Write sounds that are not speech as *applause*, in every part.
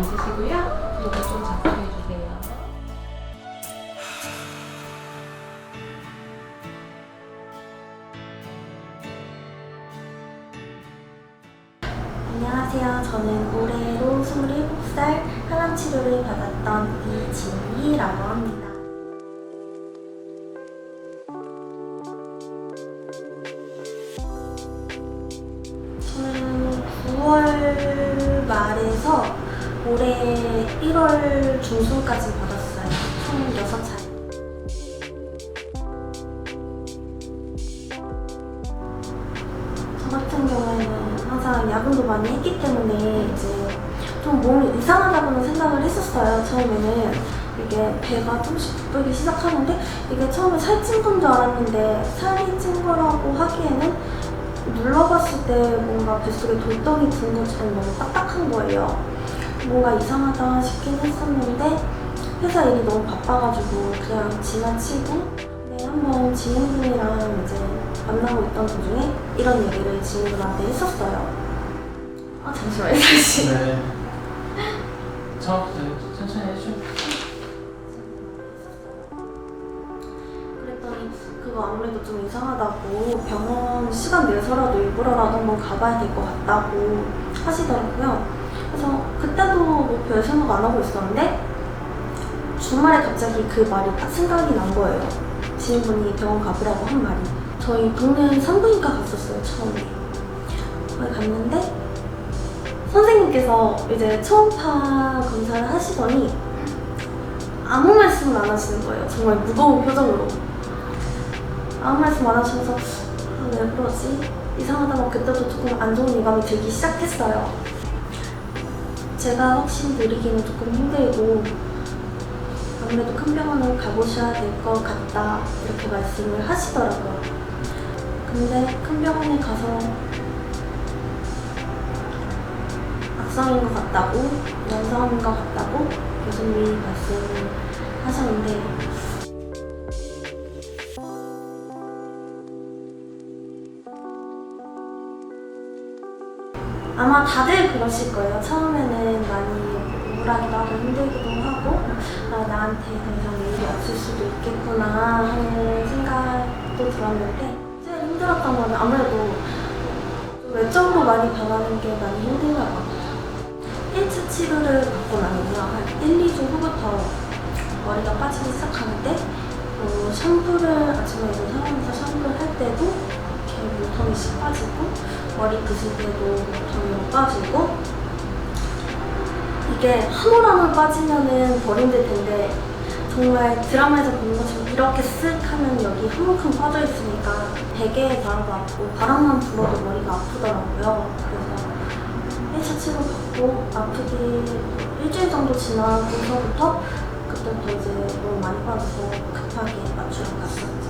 앉으시고요. 그리고 좀 작성해 주세요. 안녕하세요. 저는 올해로 27살 혈압 치료를 받았던 이진희라고 합니다. 올해 1월 중순까지 받았어요. 총 6차례. 저 같은 경우에는 항상 야근도 많이 했기 때문에 이제 좀 몸이 이상하다고는 생각을 했었어요. 처음에는 이게 배가 조금씩 부풀기 시작하는데 이게 처음에 살찐 건 줄 알았는데 살이 찐 거라고 하기에는 눌러봤을 때 뭔가 뱃속에 돌덩이 든 것처럼 너무 딱딱한 거예요. 뭔가 이상하다 싶긴 했었는데 회사 일이 너무 바빠가지고 그냥 지나치고 네, 한번 지인분이랑 이제 만나고 있던 도중에 이런 얘기를 지인분한테 했었어요. 아 잠시만요 다시. 네. 저, 저 천천히 해줘. 그랬더니 그거 아무래도 좀 이상하다고 병원 시간 내서라도 일부러라도 한번 가봐야 될 것 같다고 하시더라고요. 그래서 그때도 뭐 별 생각 안 하고 있었는데 주말에 갑자기 그 말이 딱 생각이 난 거예요. 지인분이 병원 가보라고 한 말이. 저희 동네 산부인과 갔었어요 처음에. 거기 갔는데 선생님께서 이제 초음파 검사를 하시더니 아무 말씀을 안 하시는 거예요. 정말 무거운 표정으로. 아무 말씀 안 하셔서 아, 왜 그러지? 이상하다고 그때도 조금 안 좋은 예감이 들기 시작했어요. 제가 확신 드리기는 조금 힘들고 아무래도 큰 병원을 가보셔야 될 것 같다 이렇게 말씀을 하시더라고요. 근데 큰 병원에 가서 악성인 것 같다고, 양성인 것 같다고 교수님이 말씀을 하셨는데 아마 다들 그러실 거예요. 처음에는 많이 우울하기도 하고 힘들기도 하고 아, 나한테 더 이상 일이 없을 수도 있겠구나 하는 생각도 들었는데 제일 힘들었던 거는 아무래도 좀 외적으로 많이 변하는 게 많이 힘들나 봐요. 1차 치료를 받고 나면요. 한 1, 2주 후부터 머리가 빠지기 시작하는데 어, 샴푸를 아침에 머리 빗을 때도 못 빠지고 이게 한올한올 빠지면은 덜 힘들 텐데 정말 드라마에서 보는 것처럼 이렇게 쓱 하면 여기 한 모금 빠져 있으니까 베개에 바람도 아프고 바람만 불어도 머리가 아프더라고요. 그래서 1차 치료 받고 아프기 일주일 정도 지나고서부터 그때부터 이제 너무 많이 빠져서 급하게 맞추러 갔었죠.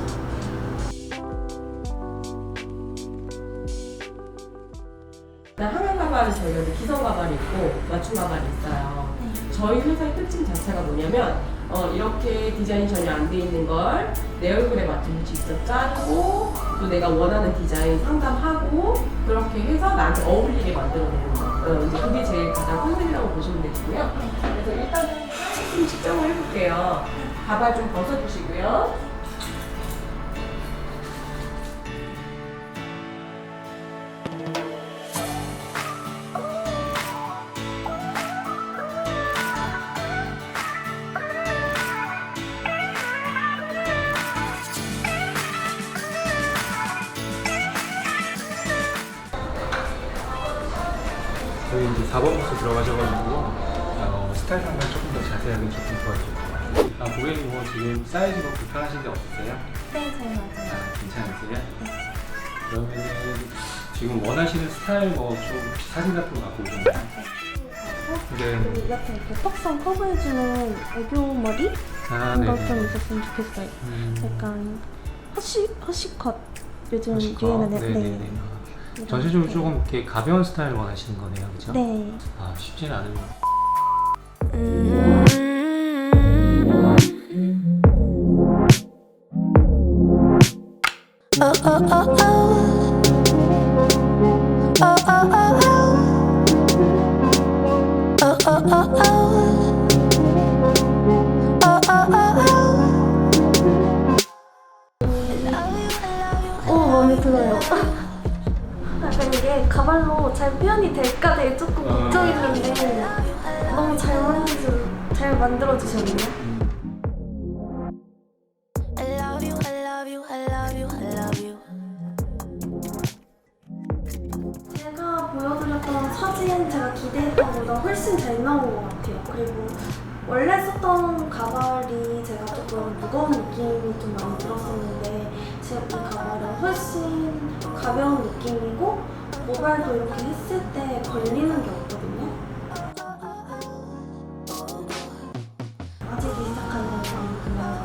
항암 가발은 저희가 이제 기성 가발이 있고 맞춤 가발이 있어요. 저희 회사의 특징 자체가 뭐냐면 어, 이렇게 디자인이 전혀 안 돼 있는 걸 내 얼굴에 맞춰서 직접 자르고 또 내가 원하는 디자인 상담하고 그렇게 해서 나한테 어울리게 만들어내는 거. 어, 이제 그게 제일 가장 컨셉이라고 보시면 되시고요. 그래서 일단은 좀 측정을 해볼게요. 가발 좀 벗어주시고요. 저희 이제 4번부터 들어가셔가지고 어, 스타일 상담 조금 더 자세하게 조금 도와드릴게요. 아, 고객님 뭐 지금 사이즈 뭐 불편하신 데 없으세요? 네, 잘 맞아요. 아, 괜찮으세요? 그러면은 지금 원하시는 스타일 뭐 좀 사진 같은 거 갖고 오셨나요? 네. 그리고 옆에 이렇게 턱선 커버해주는 애교 머리 아, 이런 네네. 거좀 있었으면 좋겠어요. 음, 약간 허쉬 허쉬컷 요즘 거? 유행하는 네 네네. 이런 전체적으로 네. 조금 이렇게 가벼운 스타일 원하시는 거네요, 그죠? 네. 아, 쉽지는. Oh oh oh oh. Oh oh oh oh. Oh oh oh, oh. Oh, oh, oh, oh. I 오 마음에 들어요. 약간 이게 가발로 잘 표현이 될까 되게 조금 어. 걱정했는데 너무 잘 만들어 잘 만들어 주셨네요. 제가 보여드렸던 사진 제가 기대했던 것보다 훨씬 잘 나온 것 같아요. 그리고 원래 썼던 가발이 제가 조금 무거운 느낌이 좀 많이 들었었는데 지금 이 가발은 훨씬 가벼운 느낌이고 모발도 이렇게 했을 때 걸리는 게 없거든요. 아직 마음이 들면서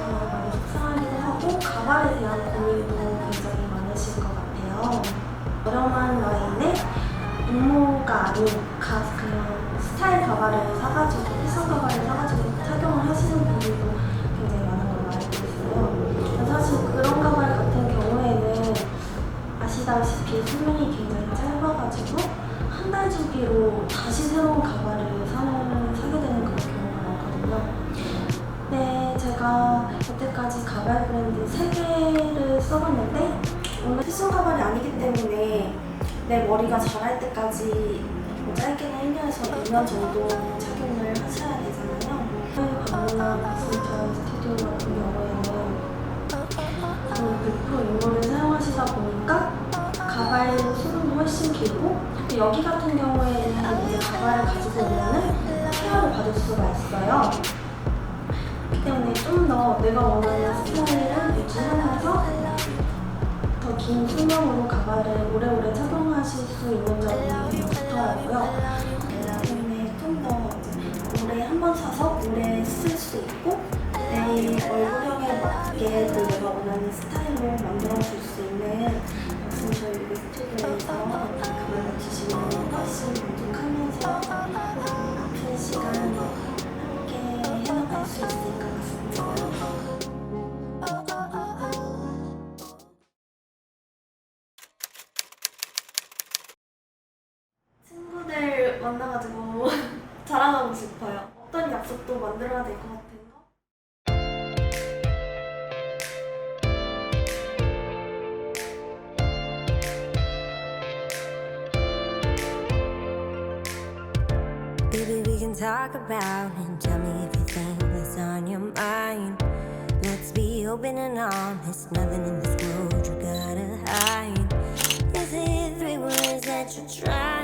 어, 많이 속상하기도 하고 가발에 대한 고민도 굉장히 많으실 것 같아요. 저렴한 라인의 임모가 아닌 가, 그냥 스타일 가발을 사가지고 패션 가발을 사가지고 착용을 하시는 분들도 굉장히 많은 걸로 알고 있어요. 사실 그런 가발 같은 경우에는 아시다시피 수명이 굉장히 짧아가지고 한 달 주기로 다시 새로운 가발을 사는, 사게 되는 그런 경우가 많거든요. 네, 제가 여태까지 가발 브랜드 3개를 써봤는데 오늘 패션 가발이 아니기 때문에 내 머리가 자랄 때까지 뭐 짧게는 1년에서 2년 정도 착용을 하셔야 되잖아요. 방문한 비스턴 스튜디오 같은 경우에는 거의 100% 인물을 사용하시다 보니까 가발 수분도 훨씬 길고 또 여기 같은 경우에는 이제 가발을 가지고 오면은 케어를 받을 수가 있어요. 그렇기 때문에 좀 더 내가 원하는 스타일을 유지하면서 더 긴 수명으로 가발을 오래오래 착용하실 수 있는 점이 좋더라고요. 때문에 좀 더 오래 한 번 사서 오래 쓸 수 있고 내 얼굴형에 맞게 또 내가 원하는 스타일로 만들어 줄 수 있는 역시 저희 스튜디오에서 가발 맞추시면 훨씬 만족하면서 아픈 시간 함께 해나갈 수 있을 것 같습니다. 만나가지고 *laughs* 자랑하고 싶어요. 어떤 약속도 만들어야 될것 거? talk about and tell me everything that's on your mind. Let's be open and honest, nothing in this world you gotta hide. Is it three words that you try?